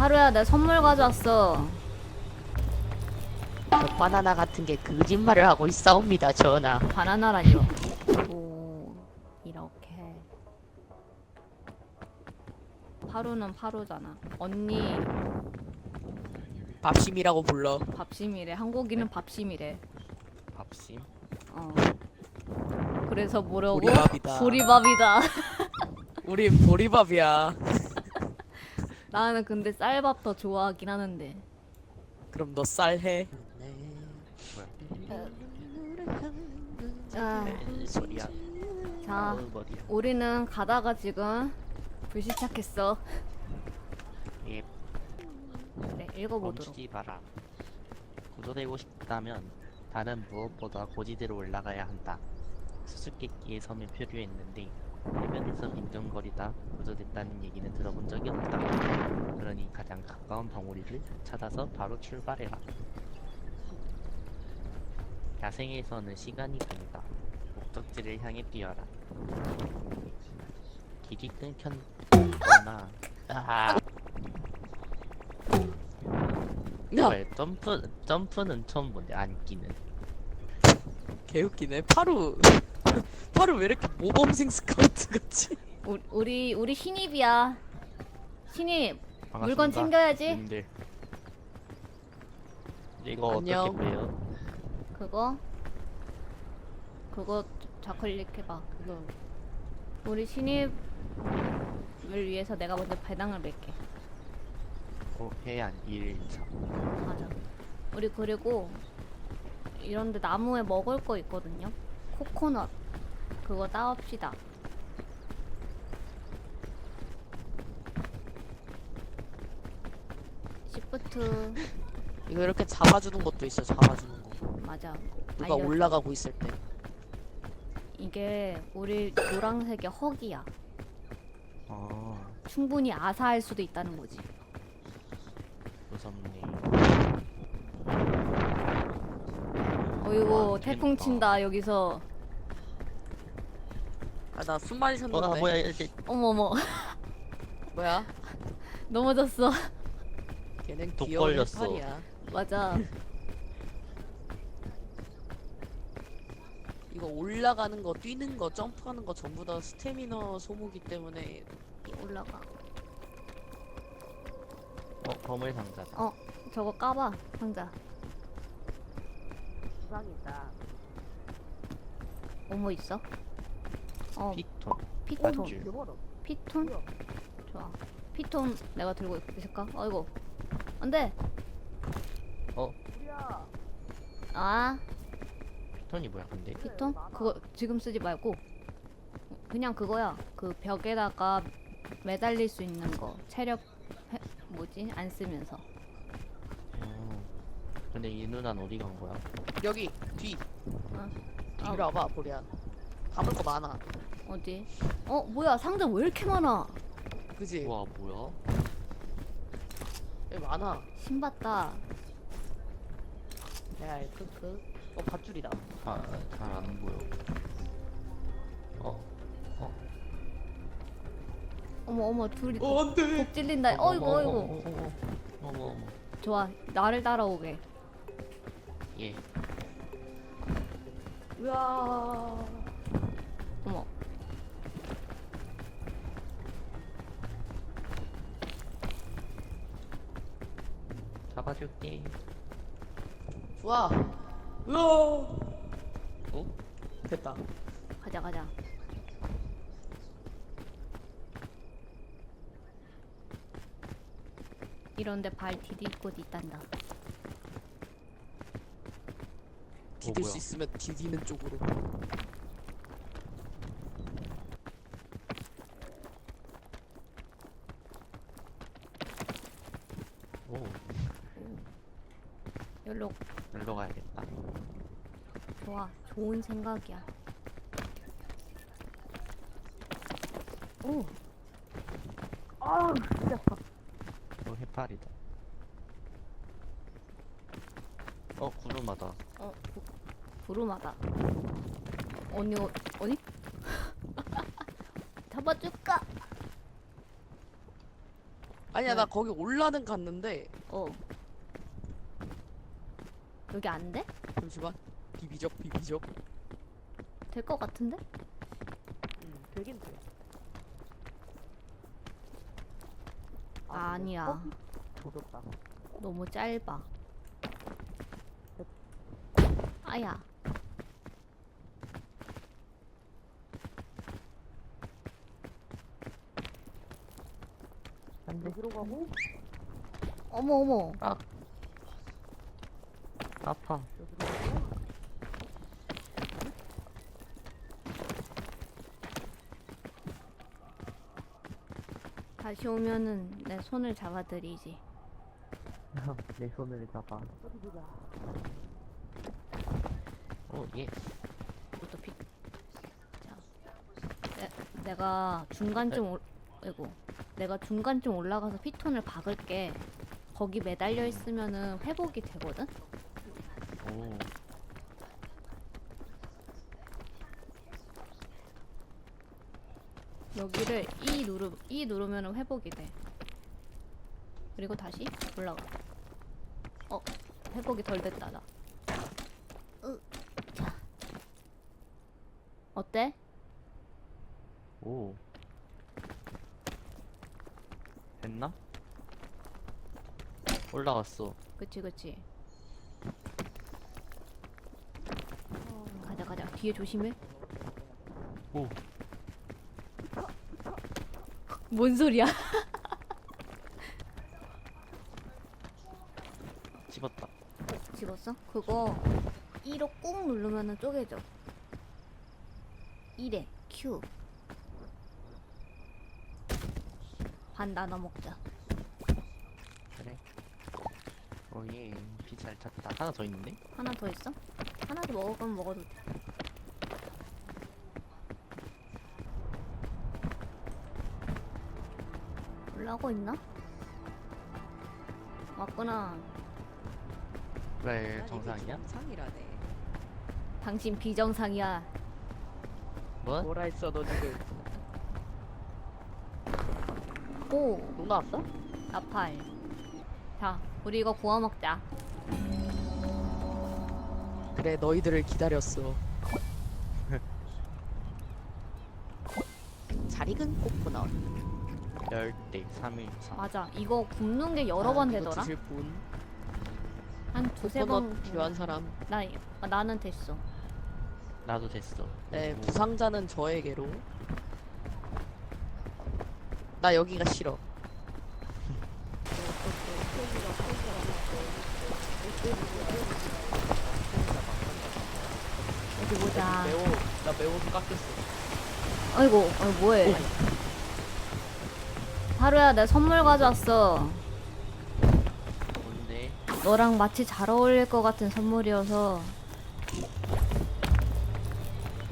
하루야 내 선물 가져왔어. 저 바나나 같은 게 거짓말을 하고 있사옵니다 전하 바나나라니요. 오 이렇게. 파루는 파루잖아. 언니 밥심이라고 불러. 밥심이래. 한국인은 밥심이래. 밥심? 어. 그래서 뭐라고? 보리밥이다. 보리밥이다. 우린 보리밥이야. 나는 근데 쌀밥 더 좋아하긴 하는데. 그럼 너 쌀 해. 자, 에, 소리야 자, 머리야 우리는 가다가 지금 불시 착했어. 예 그래, 읽어보도록. 멈추지 마라 구조되고 싶다면 다른 무엇보다 고지대로 올라가야 한다 수수께끼의 섬에 표류했는데 해변에서 빈둥거리다 구조됐다는 얘기는 들어본 적이 없다. 그러니 가장 가까운 덩어리를 찾아서 바로 출발해라. 야생에서는 시간이 금이다. 목적지를 향해 뛰어라. 길이 끊겼거나. 아. 야, 왜 점프 점프는 처음 보네 안기는. 개웃기네. 파루. 파루 왜 이렇게 모범생 스카우트 같지? 우리, 우리, 우리 신입이야. 신입, 물건 반갑습니다, 챙겨야지. 님들. 이거 안녕. 어떻게 빼요? 그거? 그거 좌클릭 해봐. 그거. 우리 신입을 위해서 내가 먼저 배당을 맺게. 어, 해안 1차 맞아. 우리 그리고 이런데 나무에 먹을 거 있거든요. 코코넛. 그거 따옵시다. 시프트 이거 이렇게 잡아주는 것도 있어. 잡아주는 거. 맞아. 누가 알려줘. 올라가고 있을 때. 이게 우리 노란색의 헉이야. 어 충분히 아사할 수도 있다는 거지. 무섭네 어이구 와, 태풍. 친다 여기서. 아, 나숨 많이 쉬었는데. 어 뭐야 이제 어머머 뭐야? 넘어졌어. 걔는 독 귀여운 걸렸어. 팔이야. 맞아. 이거 올라가는 거, 뛰는 거, 점프하는 거 전부 다 스태미너 소모기 때문에 올라가. 어 거물 상자다 어 저거 까봐 상자. 수상이다. 어머 있어? 어 피톤 피톤. 피톤? 좋아. 피톤 내가 들고 있을까? 아이고. 안돼. 어 아 피톤이 뭐야 근데 피톤? 그거 지금 쓰지 말고 그냥 그거야. 그 벽에다가 매달릴 수 있는 거. 체력 해, 뭐지? 안 쓰면서. 어 근데 이 누나는 어디 간 거야? 여기 뒤. 어. 뒤로 와봐, 보리야. 담을 거 많아. 어디? 어 뭐야 상자 왜 이렇게 많아? 그지? 우와 뭐야? 여기 많아. 신봤다. 야, 크크. 어, 밧줄이다. 아잘 안 보여 어 어머 어머 둘이 어, 안 돼. 독 찔린다. 어이구 어머, 어이구. 어머, 어머, 어머 어머 좋아 나를 따라오게. 예 우와. 어머 잡아줄게 좋아. 우와. 어? 됐다. 가자 가자. 이런데 발 디딜 곳 있단다. 디딜 뭐야? 수 있으면 디디는 쪽으로. 오 여기로 일로 가야겠다 좋은 생각이야. 오. 아 진짜 아파. 어 해파리다 어 구름하다 어 구, 구름하다. 언니 어, 어디? 잡아줄까? 아니야 왜? 나 거기 올라는 갔는데 어. 여기 안 돼? 잠시만 비비적 비비적 될 것 같은데? 응 되긴 돼 아, 아니야. 조졌다. 너무 짧아. 아야. 어디로 가고? 어머 어머. 아파. 다시 오면은 내 손을 잡아드리지. 내 손을 잡아. 오 예. 이것도 비. 자, 내, 내가 중간쯤 올, 아이고, 내가 중간쯤 올라가서 피톤을 박을게. 거기 매달려 있으면은 회복이 되거든. 오. 여기를 E 누르 E 누르면은 회복이 돼. 그리고 다시 올라가. 어, 회복이 덜 됐다 나. 으, 자. 어때? 오. 됐나? 올라갔어. 그치 그치. 가자 가자. 뒤에 조심해. 오. 뭔 소리야? 집었다. 집었어? 그거 E로 꾹 누르면은 쪼개져. E래 Q. 반 나눠 먹자. 그래. 오예. 비잘 찼다. 하나 더 있는데? 하나 더 있어? 하나 더 먹을 거면 먹어도 돼. 올라오고 있나? 왔구나. 왜 정상이야? 정상이라네 당신 비정상이야. 뭐? 뭐라 했어 너 지금 오, 너 나왔어? 나팔. 자, 우리 이거 구워 먹자. 그래 너희들을 기다렸어 잘 익은 열대 3일차. 맞아. 이거 굽는 게 여러 번 되더라. 한 두세 번. 필요한 사람 나 아, 나는 됐어. 나도 됐어. 네 오. 부상자는 저에게로 나 여기가 싫어 어디 보자. 매워 나 매워서 깎였어 아이고, 아이 뭐해? 하루야, 내 선물 가져왔어. 뭔데? 너랑 마치 잘 어울릴 것 같은 선물이어서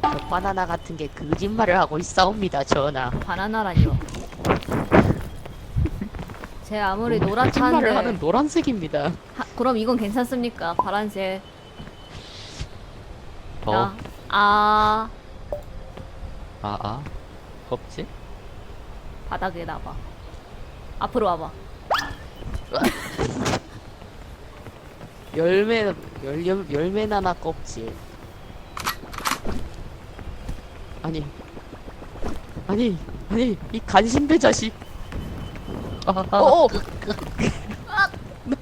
저 바나나 같은 게 거짓말을 하고 있사옵니다, 전하. 바나나라니요. 제 아무리 거짓말을 하는 노랗다는데 노란색입니다 하, 그럼 이건 괜찮습니까? 파란색. 더? 자, 아 아, 아. 껍질? 바닥에 놔봐. 앞으로 와봐. 열매 열, 열, 열매 나나 껍질 아니 아니 아니 이 간신배 자식 아, 아. 어어 나,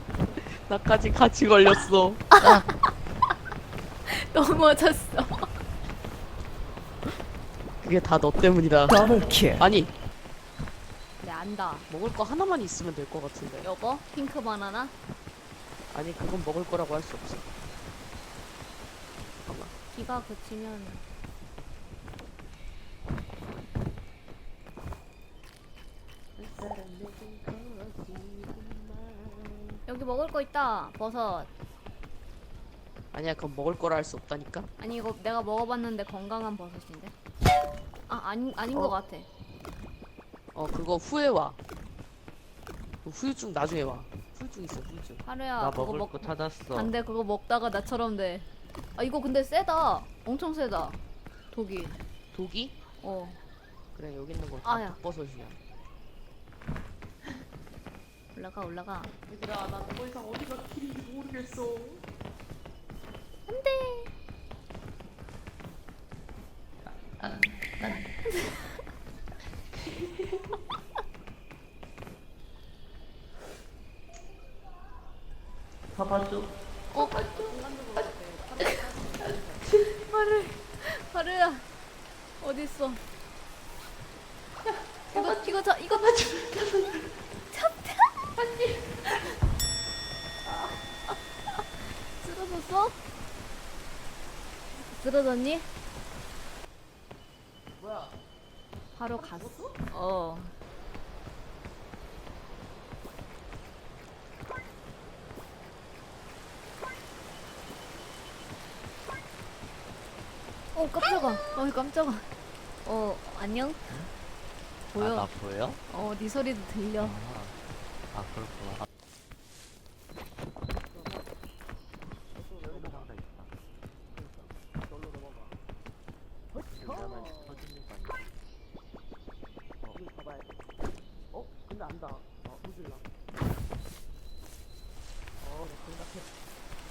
나까지 같이 걸렸어 넘어졌어. 그게 다 너 때문이다 아니 네 안다. 먹을 거 하나만 있으면 될 것 같은데 여보 핑크 바나나. 아니 그건 먹을 거라고 할 수 없어 잠깐만 비가 그치면 여기 먹을 거 있다. 버섯. 아니야 그건 먹을 거라 할 수 없다니까 아니 이거 내가 먹어봤는데 건강한 버섯인데. 아 아닌 아닌 어. 것 같아. 어 그거 후에 와 그 후유증 나중에 와 후유증 있어 후유증 하루야 나 그거 먹을 먹. 거 찾았어. 안돼 그거 먹다가 나처럼 돼. 아 이거 근데 세다. 엄청 세다. 독이. 독이? 어. 그래 여기 있는 아야. 거다 버섯이야 올라가 올라가. 얘들아 나더 이상 어디가 길인지 모르겠어 안돼. 봐봐줘. 하루 하루야 어디 있어? 이거 이거 자 이거 맞 잡자 언니 쓰러졌어? 쓰러졌니? 뭐야 바로 갔어? 어. 어 깜짝아. 어 깜짝아. 어 안녕. 보여. 아, 나 보여? 어 네 소리도 들려. 아, 아 그렇구나. 어? 근데 안다 어 우질라 어 생각해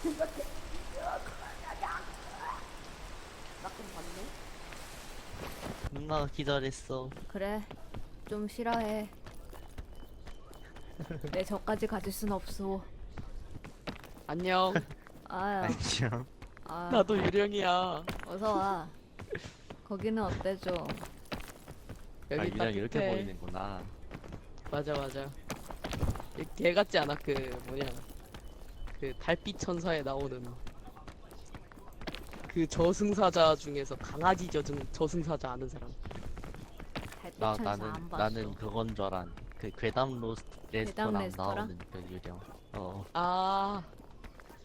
생각해 나좀 봤네 누나가 기다렸어. 그래. 좀 싫어해. 내 저까지 가질 순 없어. 안녕 아유. 안녕. 아, 나도 유령이야 어서 와. 거기는 어때 좀? 여기 아 유령 따뜻해. 이렇게 보이는구나. 맞아 맞아 이개 같지 않아 그 뭐냐 그 달빛 천사에 나오는 그 저승사자 중에서 강아지 저승 저승사자 아는 사람 나 나는 안 봤어. 나는 그건 줄 알았. 그 괴담 로스트 레스토랑 레스토랑? 나오는 그 유령. 어. 아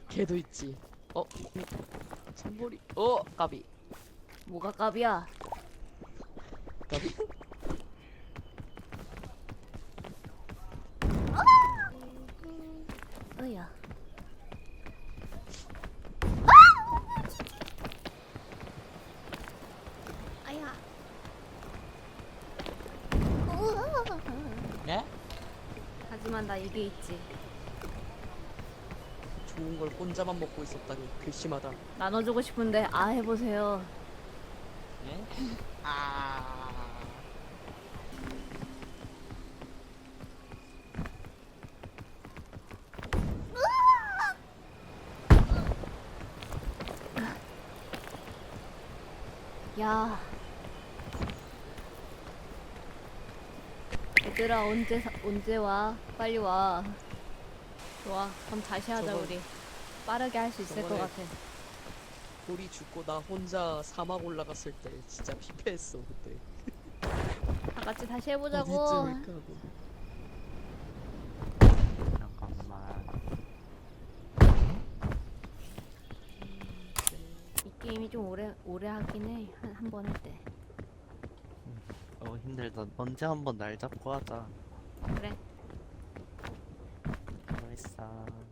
걔도 있지 어 음, 참머리 어 까비 뭐가 깝이야? 까비 으야. 아야. 예? 나 이게 있지. 좋은 걸 혼자만 먹고 있었다니 괘씸하다 나눠주고 싶은데 아 해보세요. 예? 아 야. 얘들아 언제 사- 언제 와? 빨리 와. 좋아. 그럼 다시 하자 저번- 우리. 빠르게 할 수 있을 것 저번에 같아. 돌이 죽고 나 혼자 사막 올라갔을 때 진짜 피폐했어 그때 다 같이 다시 해보자고. 어디쯤일까 하고. 잠깐만. 이 게임이 좀 오래 오래 하긴 해. 한한 번 할 때. 어 힘들다. 언제 한번 날 잡고 하자. 그래. 알았어.